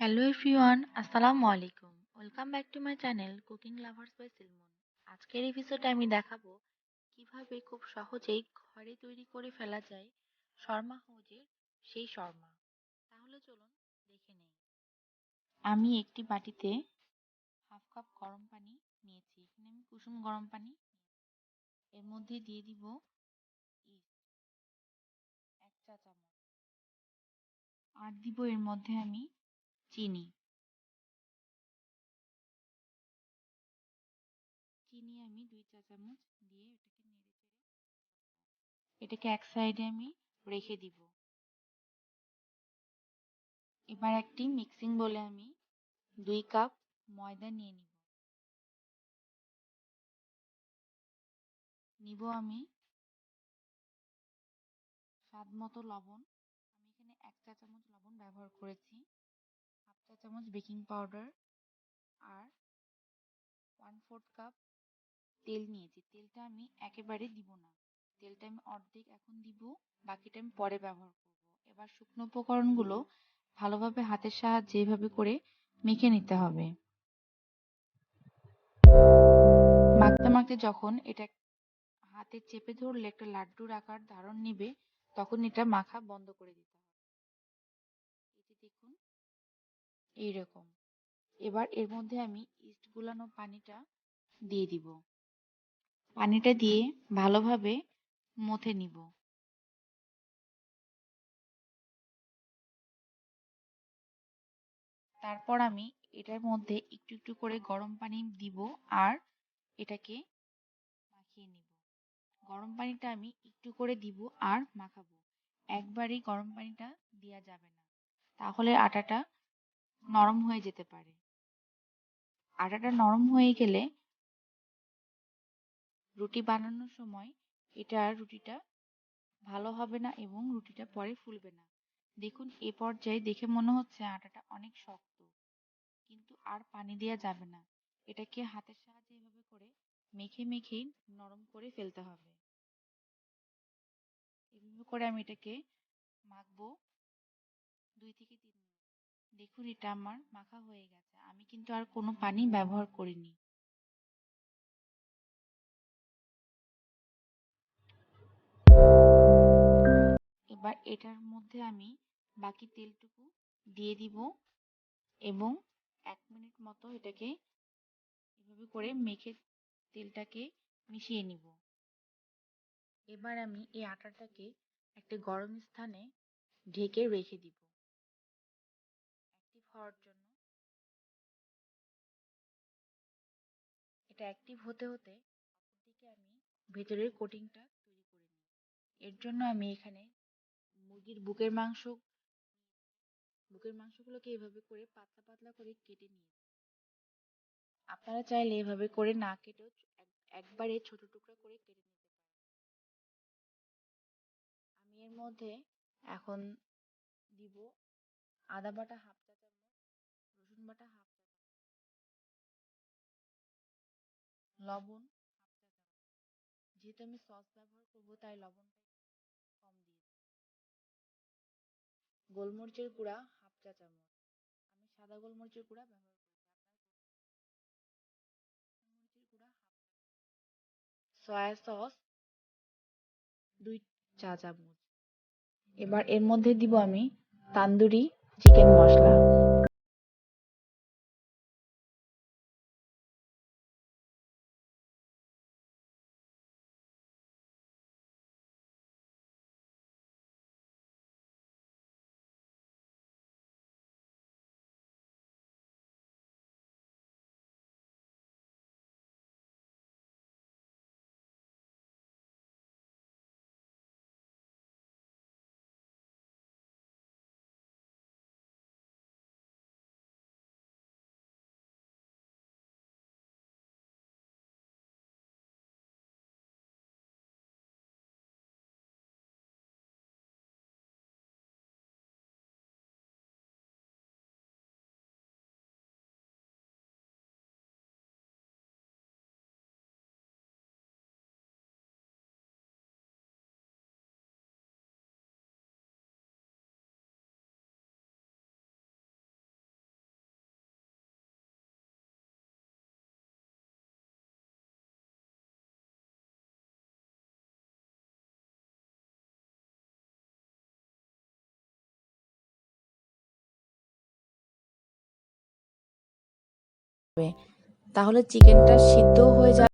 Hello everyone, আসসালামু আলাইকুম। Welcome back to my channel cooking lovers by Silmon. আজকের এপিসোডে আমি দেখাবো কীভাবে খুব সহজেই ঘরে তৈরি করে ফেলা যায় শর্মা হাউজের সেই শর্মা। তাহলে চলুন দেখে নেই। আমি একটি বাটিতে হাফ কাপ গরম পানি নিয়েছি। এখানে আমি কুসুম গরম পানি এর মধ্যে দিয়ে দিব ইস্ট। এক চা চামচ। আর দিব এর মধ্যে আমি চিনি। চিনি আমি দুই চা চামচ দিয়ে এটাকে নেড়ে চেড়ে এটাকে এক সাইডে আমি রেখে দিব। এবার একটি মিক্সিং বলে আমি দুই কাপ ময়দা নিয়ে নিব। নিব আমি স্বাদ মতো লবণ। আমি এখানে এক চা চামচ লবণ ব্যবহার করেছি। চামচ বেকিং পাউডার আর ওয়ান ফোর্থ কাপ তেল নিয়েছি। তেলটা আমি একেবারে দিব না। তেলটা আমি অর্ধেক এখন দিব, বাকিটা আমি পরে ব্যবহার করব। এবার শুকনো উপকরণগুলো ভালোভাবে হাতের সাহায্যে এভাবে করে মেখে নিতে হবে। মাখতে মাখতে যখন এটা হাতে চেপে ধরলে একটা লাড্ডুর আকার ধারণ নিবে, তখন এটা মাখা বন্ধ করে দিতে এইরকম। এবার এর মধ্যে আমি ইস্ট গুলানো পানিটা দিয়ে দিব। পানিটা দিয়ে ভালোভাবে মথে নিব। তারপর আমি এটার মধ্যে একটু একটু করে গরম পানি দিব আর এটাকে মাখিয়ে নিব। গরম পানিটা আমি একটু করে দিব আর মাখাবো। একবারেই গরম পানিটা দেওয়া যাবে না। তাহলে আটাটা নরম হয়ে যেতে পারে। আটাটা নরম হয়ে গেলে রুটি বানানোর সময় এটা রুটিটা ভালো হবে না এবং রুটিটা পরে ফুলবে না। দেখুন, এ পর্যায়ে দেখে মনে হচ্ছে আটাটা অনেক শক্ত, কিন্তু আর পানি দেওয়া যাবে না। এটাকে হাতের সাহায্যে এভাবে করে মেখে মেখেই নরম করে ফেলতে হবে। এভাবে করে আমি এটাকে মাখবো দুই থেকে দেখুন, এটা আমার মাখা হয়ে গেছে। আমি কিন্তু আর কোনো পানি ব্যবহার করিনি। এবার এটার মধ্যে আমি বাকি তেলটুকু দিয়ে দিব এবং এক মিনিট মতো এটাকে এভাবে করে মেখে তেলটাকে মিশিয়ে নিব। এবার আমি এই আটাটাকে একটা গরম স্থানে ঢেকে রেখে দিব। হওয়ার জন্য। এটা অ্যাক্টিভ হতে হতে অপরদিকে আমি ভেতরের কোটিংটা তৈরি করে নিই। এর জন্য আমি এখানে মুরগির বুকের মাংস, বুকের মাংসগুলোকে এভাবে করে পাতলা পাতলা করে কেটে নিয়েছি আপনারা চাইলে এভাবে করে না কেটেও একবারে ছোট টুকরা করে কেটে নিতে পারেন। আমি এর মধ্যে এখন দিব আদা বাটা হাফ লবণ যেহেতু আমি সস ব্যবহার তাই লবণটা কম গোলমরিচের গুঁড়া হাফ চা চামচ। আমি সাদা গোলমরিচের গুঁড়া ব্যবহার সয়া সস দুই চা চামচ। এবার এর মধ্যে দিব আমি তান্দুরি চিকেন মশলা। তাহলে চিকেনটা সিদ্ধ হয়ে যাবে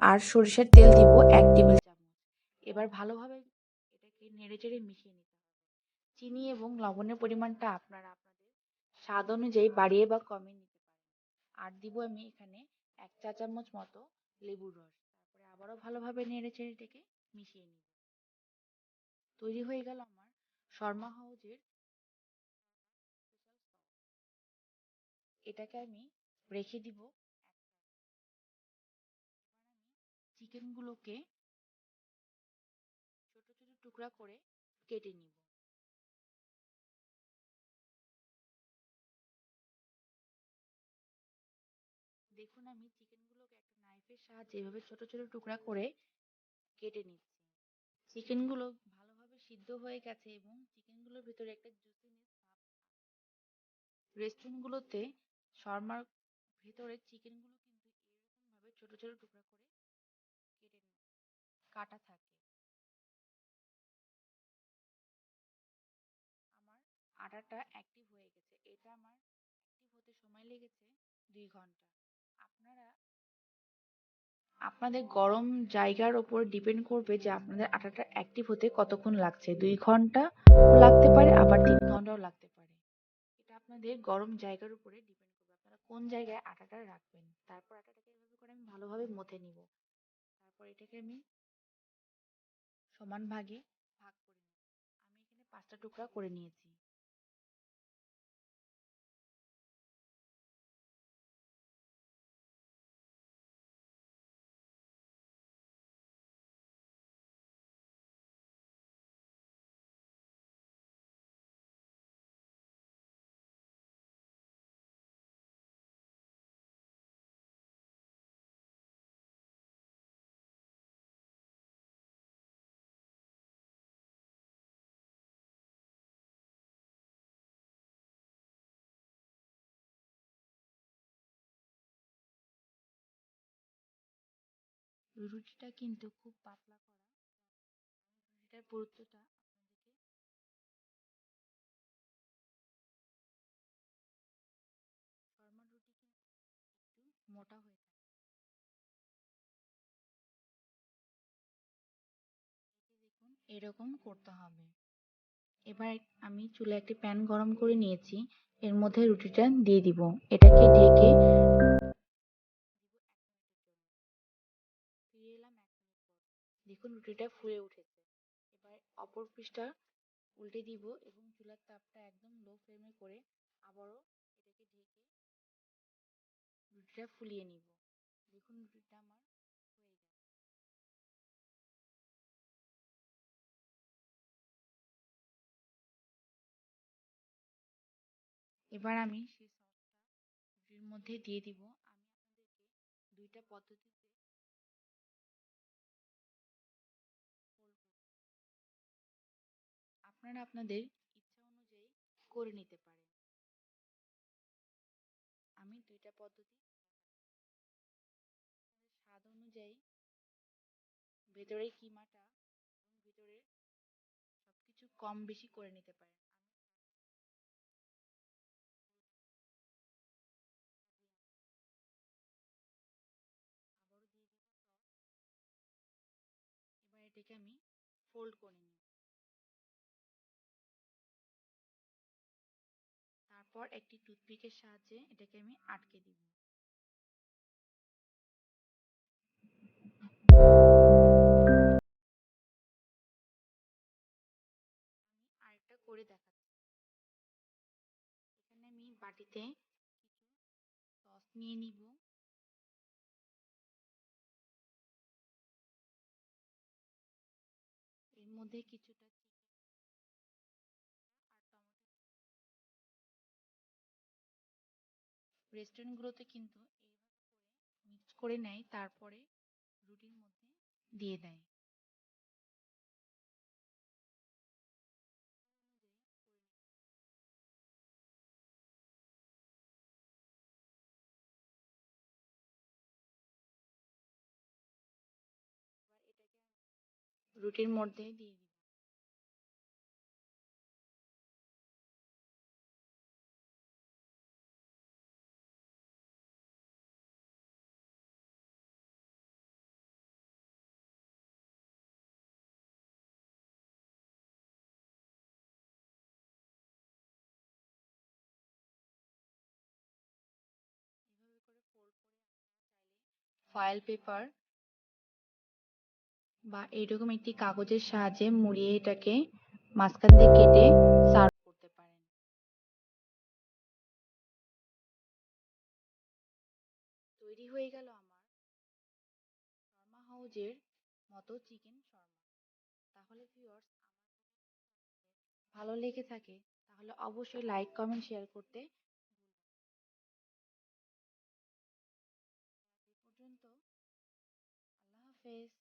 আর সরিষার তেল দিব এক টেবিল চামচ। এবার ভালোভাবে এটাকে নেড়েচেড়ে মিশিয়ে নিতে হবে। চিনি এবং লবণের পরিমাণটা আপনারা আপনাদের স্বাদ অনুযায়ী বাড়িয়ে বা কমিয়ে নিতে পারেন। আর দিব আমি এখানে এক চা চামচ মতো লেবুর রস। তারপরে আবারও ভালোভাবে নেড়েচেড়ে এটাকে মিশিয়ে নিব। তৈরি হয়ে গেল আমার শর্মা হাউজের এটাকে আমি রেখে দিব চিকেনগুলোকে ছোট ছোট টুকরা করে কেটে নিব। দেখুন আমি চিকেনগুলোকে একটা নাইফের সাহায্যে এভাবে ছোট ছোট টুকরা করে কেটে নিচ্ছি। চিকেনগুলো ভালোভাবে সিদ্ধ হয়ে গেছে এবং চিকেনগুলোর ভিতরে একটা জুসিনেস রেস্টুরেন্টগুলোতে শর্মার ভেতরে চিকেনগুলো কিন্তু এরকম ভাবে ছোট ছোট টুকরা করে কাটা থাকে। আমার আটাটা অ্যাক্টিভ হয়ে গেছে। এটা আমার অ্যাক্টিভ হতে সময় লেগেছে দুই ঘণ্টা। আপনারা, আপনাদের গরম জায়গার ওপর ডিপেন্ড করবে যে আপনাদের আটাটা অ্যাক্টিভ হতে কতক্ষণ লাগছে। দুই ঘণ্টা লাগতে পারে, আবার তিন ঘন্টাও লাগতে পারে। এটা আপনাদের গরম জায়গার উপরে ডিপেন্ড করবে। আপনারা কোন জায়গায় আটাটা রাখবেন? তারপর আটাটাকে এভাবে করে আমি ভালোভাবে মথে নিব। তারপর এটাকে আমি সমান ভাগে ভাগ করে নিই। আমি এখানে পাঁচটা টুকরা করে নিয়েছি। রুটিটা কিন্তু খুব পাতলা করা। রুটিটার পুরুত্বটা মোটা হয়ে থাকে। দেখুন এরকম করতে হবে। এবার আমি চুলে একটি প্যান গরম করে নিয়েছি। এর মধ্যে রুটিটা দিয়ে দিব। এটাকে ঢেকে দেখুন রুটিটা ফুলে উঠেছে। এবার অপর পিসটা উল্টে দিব এবং চুলার তাপটা একদম লো ফ্লেমে করে আবারও এটাকে ঢেকে রুটিটা ফুলিয়ে নিব। দেখুন রুটিটা আমার হয়ে এবার আমি সেই সসটা রুটির মধ্যে দিয়ে দিব। আমি আপনাদেরকে দুইটা পদ্ধতিতে আপনারা আপনাদের ইচ্ছা অনুযায়ী করে নিতে পারেন। আমি দুইটা পদ্ধতি স্বাদ অনুযায়ী ভেতরে কিমাটা এবং সবকিছু কম বেশি করে নিতে পারেন। এবার এটাকে আমি ফোল্ড করে নিই। তারপর একটি টুথপিকের সাহায্যে এটাকে আমি আটকে দিব। আরেকটা করে দেখাচ্ছি। এখানে আমি বাটিতে সস নিয়ে নিব। এর মধ্যে কিছুটা রেস্টুরেন্টগুলোতে কিন্তু এইভাবে মিক্স করে নেয় তারপরে রুটির মধ্যে দিয়ে দেয়। রুটির মধ্যে দিয়ে ফয়েল পেপার বা এরকম একটি কাগজের সাহায্যে মুড়িয়ে এটাকে মাঝখান দিয়ে কেটে সার্ভ করতে পারেন। তৈরি হয়ে গেল আমার শর্মা হাউজের মতো চিকেন শর্মা। তাহলে ভিউয়ার্স ভালো লেগে থাকে, তাহলে অবশ্যই লাইক কমেন্ট শেয়ার করতে face